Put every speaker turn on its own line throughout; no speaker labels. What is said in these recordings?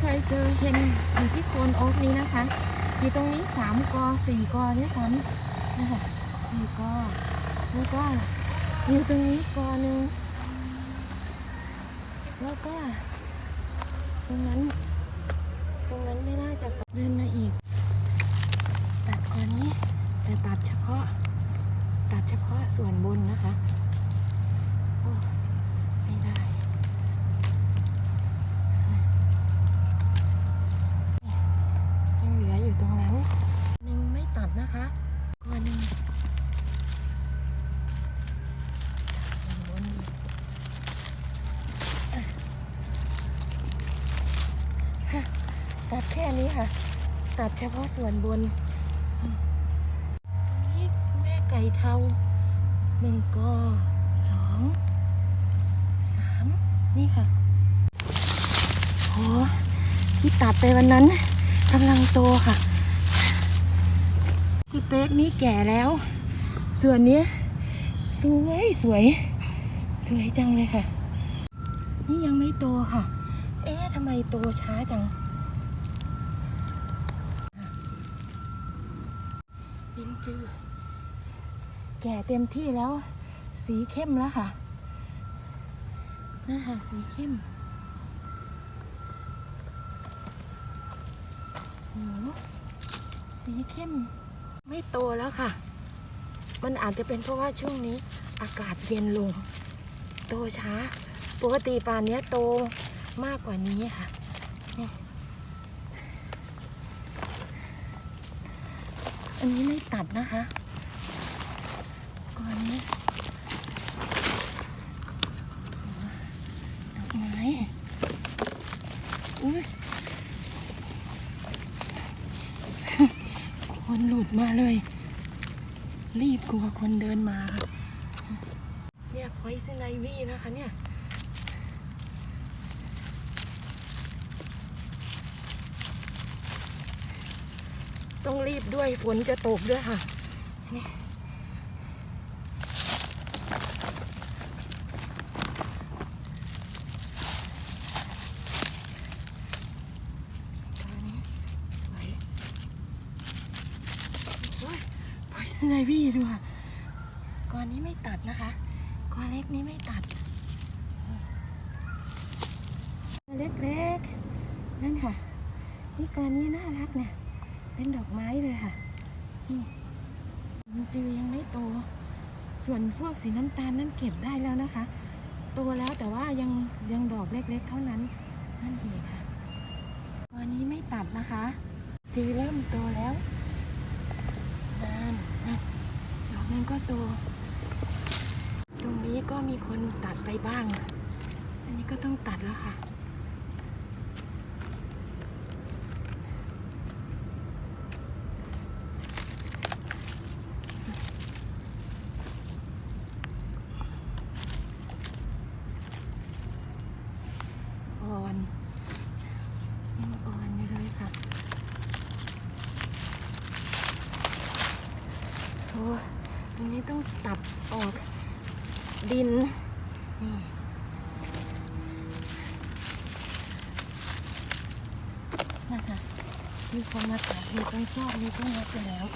เคยเจอเห็นอยู่ที่โคนโอ๊กนี้นะคะ อยู่ตรงนี้สามกอสี่กอด้วยซ้ำนะคะสี่กอแล้วก็อยู่ตรงนี้กอหนึ่งแล้วก็ ตรงนั้น ตรงนั้นไม่น่าจะเดินมาอีก ตัดกอนี้แต่ตัดเฉพาะ ตัดเฉพาะส่วนบนนะคะ โอ้ ไม่ได้ ยังเหลืออยู่ตรงนั้นหนึ่งไม่ตัดนะคะก้อนหนึ่งบนอีกอะฮะตัดแค่นี้ค่ะ ตัดเฉพาะส่วนบนนี้แม่ไก่เทาหนึ่งกอสองสามนี่ค่ะโหที่ตัดไปวันนั้นกำลังโตค่ะสเต็กนี้แก่แล้ว ส่วนนี้สวยสวย สวยจังเลยค่ะ นี่ยังไม่โตค่ะ เอ๊ะทำไมโตช้าจังลิน จือแก่เต็มที่แล้ว สีเข้มแล้วค่ะนั่นค่ะสีเข้มโอ้สีเข้ม ไม่โตแล้วค่ะ มันอาจจะเป็นเพราะว่าช่วงนี้อากาศเย็นลง โตช้า ปกติป่านเนี้ยโตมากกว่านี้ค่ะ อันนี้ไม่ตัดนะคะก่อนนี้ดอกไม้อุ้ยคนหลุดมาเลย รีบกลัวคนเดินมาค่ะเนี่ยพอยซินไอวี่นะคะเนี่ย ต้องรีบด้วยฝนจะตกด้วยค่ะนี่ตอนนี้สวยโอ้ยพอยซ์ไนวี่ดูค่ะก้อนนี้ไม่ตัดนะคะก้อนเล็กนี้ไม่ตัดเล็กๆนั่นค่ะ นี่ก้อนนี้น่ารักเนี่ย เป็นดอกไม้เลยค่ะ นี่มันจือยังไม่โต ส่วนพวกสีน้ำตาลนั้นเก็บได้แล้วนะคะ โตแล้วแต่ว่ายังยังดอกเล็กๆเท่านั้น นั่นเองค่ะก้อนนี้ไม่ตัดนะคะจือเริ่มโตแล้วนั่นนั่นดอกนั้นก็โต ตรงนี้ก็มีคนตัดไปบ้าง อันนี้ก็ต้องตัดแล้วค่ะ อ่อน ยังอ่อนอยู่เลยค่ะ โอ้ ตรงนี้ต้องตัดออกดิน นี่นะคะมีคนมาตัดมีคนชอบมีคนรักไปแล้ว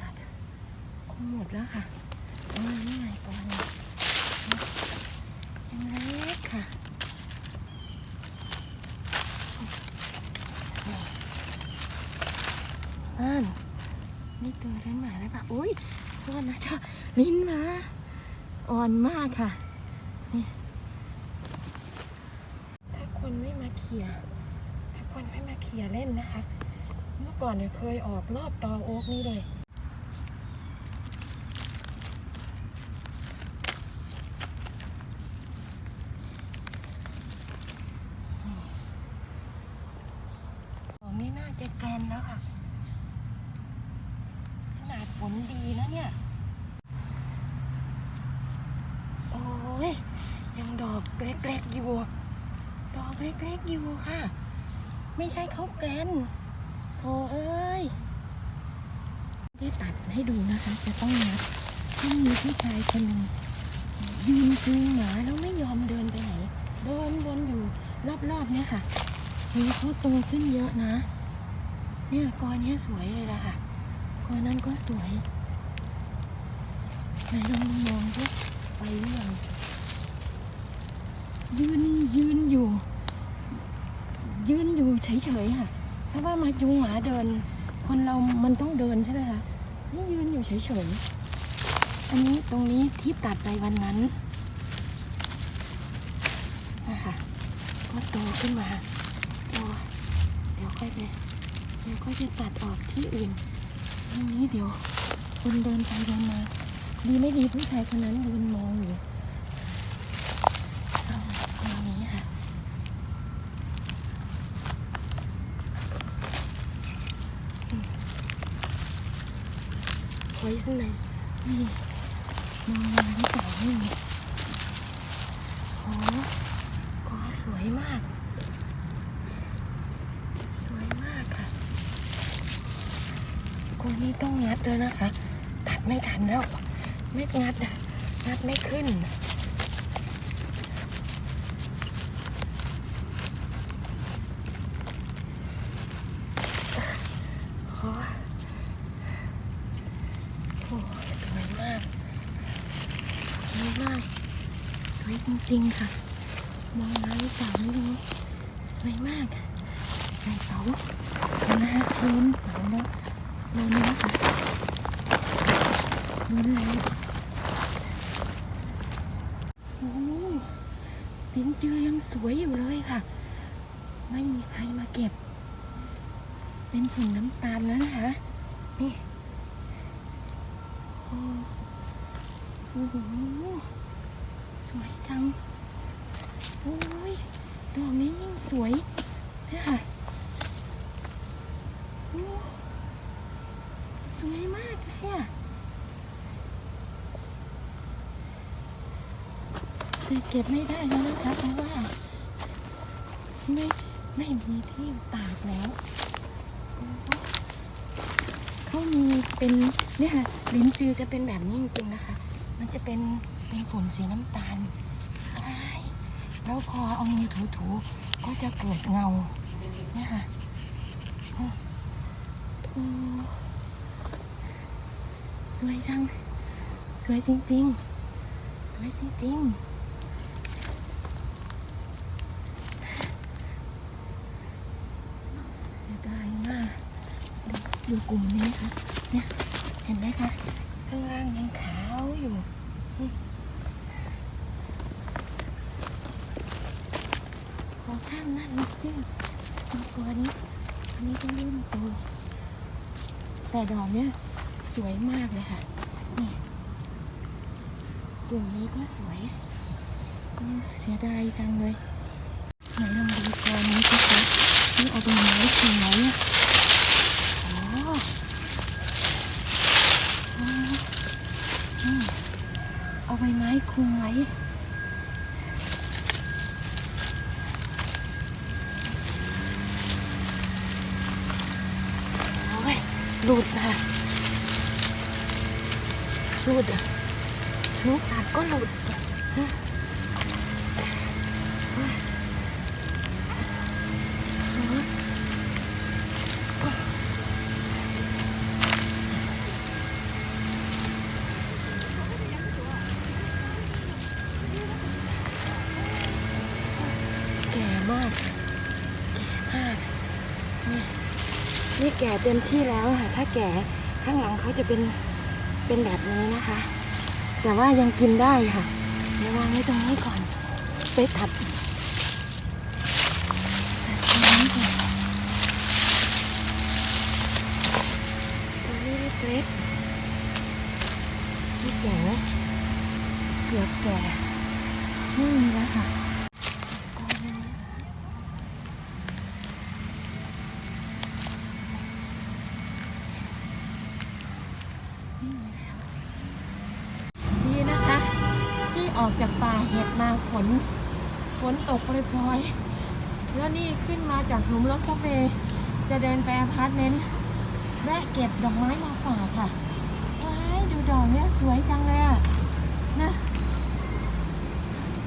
ตัดหมดแล้วค่ะอ๋อนี่ไงก่อนยังเล็กค่ะนั่นนี่ตัวเล่นหมาแล้วปะอุ้ยโทษนะจ้าลิ้นหมาอ่อนมากค่ะ นี่ ถ้า คนไม่มาเขี่ยถ้าคนไม่มาเคลียเล่นนะคะ เมื่อก่อนเนี่ยเคยออกรอบตอโอ๊กนี่เลย ของนี่น่าจะแกรนแล้วค่ะ ขนาดฝนดีนะเนี่ย โอ้ย ยังดอกเล็กๆอยู่ ดอก เล็กๆอยู่ค่ะ ไม่ใช่เขาแกรนโอ้เอ้ยไปที่ตัดให้ดูนะคะ จะต้องนัดที่มีผู้ชายคนหนึ่งยืนจูงหมาแล้วไม่ยอมเดินไปไหน เดินวนอยู่รอบๆเนี่ยค่ะนี่เขาโตขึ้นเยอะนะ เนี่ยกอเนี้ยสวยเลยล่ะค่ะกอนั้นก็สวยไหนลองมองดูไปหรือยังยืนยืนอยู่ เฉยๆค่ะถ้าว่ามาจูงหมาเดิน คนเรามันต้องเดินใช่ไหมคะนี่ยืนอยู่เฉยๆอันนี้ตรงนี้ที่ตัดไปวันนั้นนะคะก็โตขึ้นมาโตเดี๋ยวค่อยไปเดี๋ยวก็จะตัดออกที่อื่นตรงนี้เดี๋ยวคนเดินไปเดินมา ดีไม่ดีผู้ชายคนนั้นยืนมองอยู่เอาตรงนี้ค่ะ ไว้สักหน่อยนี่มองมาหรือเปล่าไม่มีโอ้ก็สวยมาก สวยมากค่ะคนนี้ต้องงัดแล้วนะคะ ตัดไม่ทันแล้ว ไม่งัดงัดไม่ขึ้น โอ้โอ้สวยมากสวยมาก สวย จริงค่ะ มองมาหรือเปล่าไม่รู้สวยมากในเสาเห็นะคะล้นเสาแล้วล้นแล้วค่ะล้นแล้วโอ้ลิ้นจือยังสวยอยู่เลยค่ะ ไม่มีใครมาเก็บ เป็นผงน้ำตาลแล้วนะคะนี่โอ้โอ้โห วยจัง โอ้ย ดอกนี้ยิ่งสวยเนี่ยค่ะสวยมากเลยอะแต่เก็บไม่ได้แล้วนะคะเพราะว่า ไม่ไม่มีที่ตากแล้วเขามีเป็นเนี่ยค่ะลิ้นจือจะเป็นแบบนี้จริงๆนะคะ มันจะเป็น เป็นขนสีน้ำตาลใช่แล้วพอเอามือถูๆก็จะเกิดเงาเนี่ยค่ะสวยจัง สวยจริงๆ สวยจริงๆเสียดายมากดูกลุ่มนี้ค่ะเนี่ยเห็นไหมคะ ข้างล่างยังขาวอยู่ นี่ขอข้ามนั่นนิดนึงตัวนี้อันนี้ก็เริ่มโตแต่ดอกเนี้ยสวยมากเลยค่ะ นี่กลุ่มนี้ก็สวยเสียดายจังเลยไหนลองดูตัวนี้สิคะนี่เอาไปไม้ถึงไหนอะอ๋อเอาใบไม้คลุมไว้ ยหลุดค่ะหลุดอ่ เต็มที่แล้วค่ะ ถ้าแก่ข้างหลังเขาจะเป็นเป็นแบบนี้นะคะ แต่ว่ายังกินได้ค่ะเดี๋ยววางไว้ตรงนี้ก่อน ไปตัดตัดตรงนี้ก่อนตัวนี้เล็กๆนี่แก่เกือบแก่ไม่มีแล้วค่ะ ออกจากป่าเห็ดมาฝนฝนตกโปรยๆแล้วนี่ขึ้นมาจากหลุมรถสเปย์จะเดินไปอพาร์ตเมนต์แวะเก็บดอกไม้มาฝากค่ะว้ายดูดอกเนี้ยสวยจังเลยอะนะ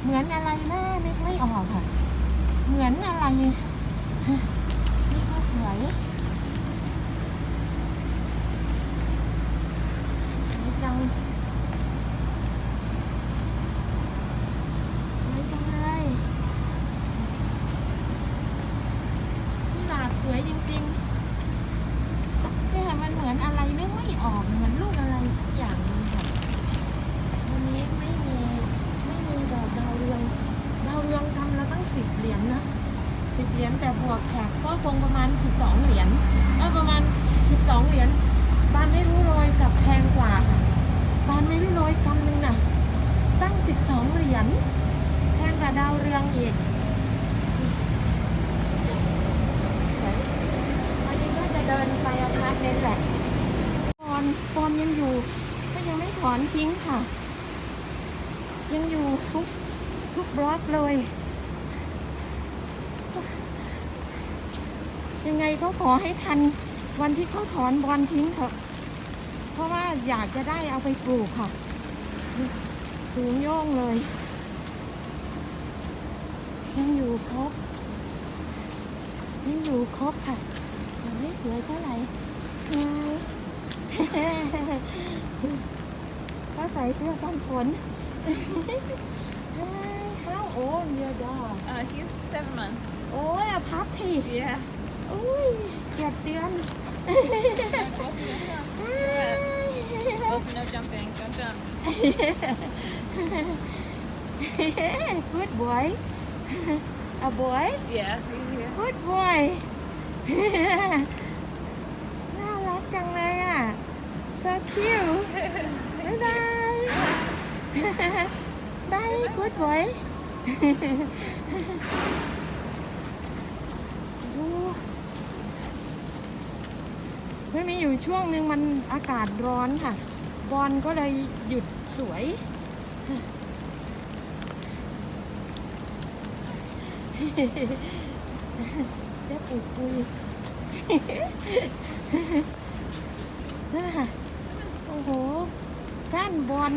เหมือนอะไรนะนึกไม่ออกค่ะ เหมือนอะไรนี่ก็สวยสวยจังสวยจังเลยกุหลาบสวยจริงๆเนี่ยมันเหมือนอะไรนึกไม่ออกเหมือนลูกอะไรสักอย่างหนึงค่ะ วันนี้ไม่มีไม่มีดอกดาวเรือง ดาวเรืองทำละตั้งสิบเหรียญนะสิบเหรียญแต่บวกแขกก็คงประมาณสิบสองเหรียญเออประมาณสิบสองเหรียญบ้านไม่รู้โรยกับแพงกว่าค่ะบ้านไม่รู้โรยกำหนึงน่ะ ตั้งสิบส องเหรียญแพงกว่าดาวเรืองอีกวันนี้ก็จะเดินไปอพาร์ตเมนต์แหละปอนปอนยังอยู่ ก็ยังไม่ถอนทิ้งค่ะ ยังอยู่ทุกทุกบล็อกเลย ยังไงก็ขอให้ทันวันที่เขาถอนบอลทิ้งเถอะเพราะว่าอยากจะได้เอาไปปลูกค่ะ สูงโย่งเลย ยังอยู่ครบยังอยู่ครบค่ะยังไม่สวยเท่าไหร่ไงก็ใส่เสื้อกันฝน How old your dog?
Uh, he's seven months.
โอ้ยอะพับพี่
Yeah.
อุ้ยเจ็ดเดือน
Also no jumping. Don't jump.
Good boy A boy
Yeah. he's here.
Good boy น่ารักจังเลยอะ so cute บ๊ายบายบาย good boy ดูมันมีอยู่ช่วงหนึ่งมันอากาศร้อนค่ะ บอลก็เลยหยุดสวย เดี๋ยวปุยปุยนั่นค่ะโอ้โห ก้านบอล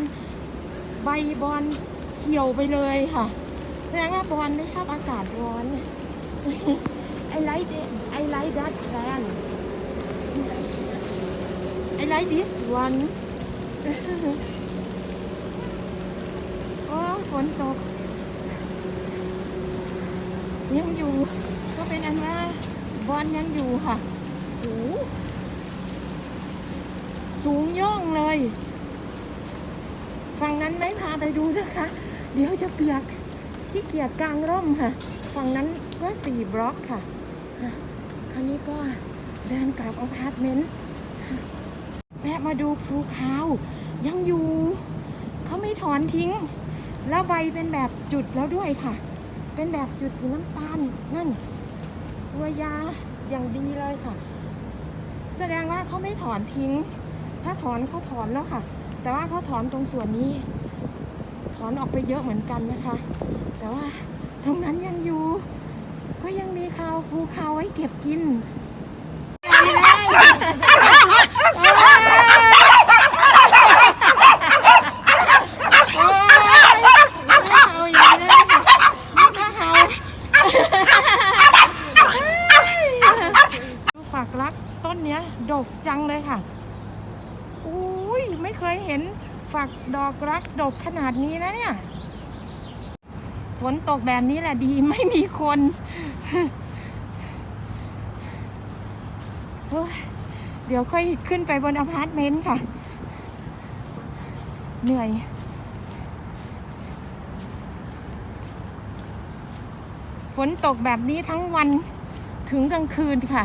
ใบบอลเหี่ยวไปเลยค่ะแสดงว่าบอลไม่ชอบอากาศร้อน I like it I like that plant I like this one โอ้ฝนตก ก็เป็นอันว่าบอลยังอยู่ค่ะโอ้สูงย่องเลย ฝั่งนั้นไม่พาไปดูนะคะ เดี๋ยวจะเปียกขี้เกียจกลางร่มค่ะ ฝั่งนั้นก็สี่บล็อกค่ะอะคราวนี้ก็เดินกลับอพาร์ตเมนต์แวะมาดูภูเขายังอยู่ เขาไม่ถอนทิ้ง แล้วใบเป็นแบบจุดแล้วด้วยค่ะ เป็นแบบจุดสีน้ำตาลนั่น ตัวยาอย่างดีเลยค่ะ แสดงว่าเขาไม่ถอนทิ้ง ถ้าถอนเขาถอนแล้วค่ะ แต่ว่าเขาถอนตรงส่วนนี้ ถอนออกไปเยอะเหมือนกันนะคะ แต่ว่าตรงนั้นยังอยู่ ก็ยังมีข้าวภูเขาไว้เก็บกินโอ๊ยเอาอย่างนี้เลยค่ะนี่ก็เห่าดูฝักรักต้นเนี้ย ดกจังเลยค่ะ อุ้ยไม่เคยเห็นฝักดอกรักดกขนาดนี้นะเนี่ย ฝน ตกแบบนี้แหละดีไม่มีคนเดี๋ยวค่อยขึ้นไปบนอพาร์ตเมนต์ค่ะ เหนื่อย ฝนตกแบบนี้ทั้งวันถึงกลางคืนค่ะ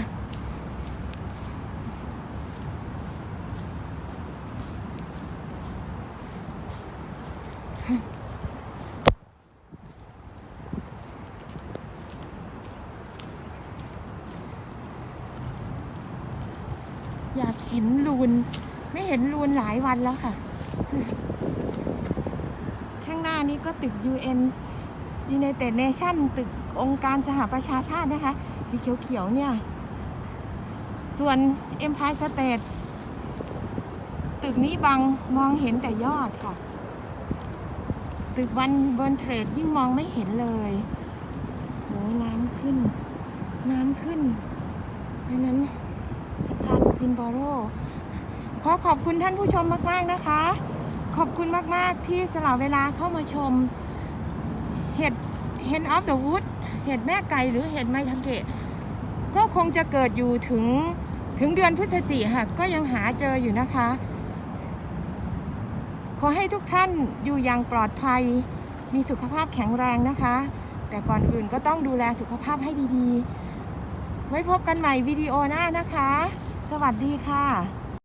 อยากเห็นลูน ไม่เห็นหลายวันแล้วค่ะ ข้างหน้านี้ก็ตึก UN United Nation ตึกองค์การสหประชาชาตินะคะ สีเขียวๆเนี่ย ส่วน Empire State ตึกนี้บังมองเห็นแต่ยอดค่ะ ตึกวันเบิร์นเทรดยิ่งมองไม่เห็นเลยโหน้ำขึ้น น้ำขึ้นอันนั้นสะพานคินบอโร ขอขอบคุณท่านผู้ชมมาก ๆ นะคะ ขอบคุณมาก ๆ ที่สละเวลาเข้ามาชม เห็ดเฮนออฟเดอะวูดเห็ดแม่ไก่หรือเห็ดไมทังเกะ ก็คงจะเกิดอยู่ถึงถึงเดือนพฤศจิค่ะก็ยังหาเจออยู่นะคะ ขอให้ทุกท่านอยู่อย่างปลอดภัย มีสุขภาพแข็งแรงนะคะ แต่ก่อนอื่นก็ต้องดูแลสุขภาพให้ดีๆ ไว้พบกันใหม่วิดีโอหน้านะคะ สวัสดีค่ะ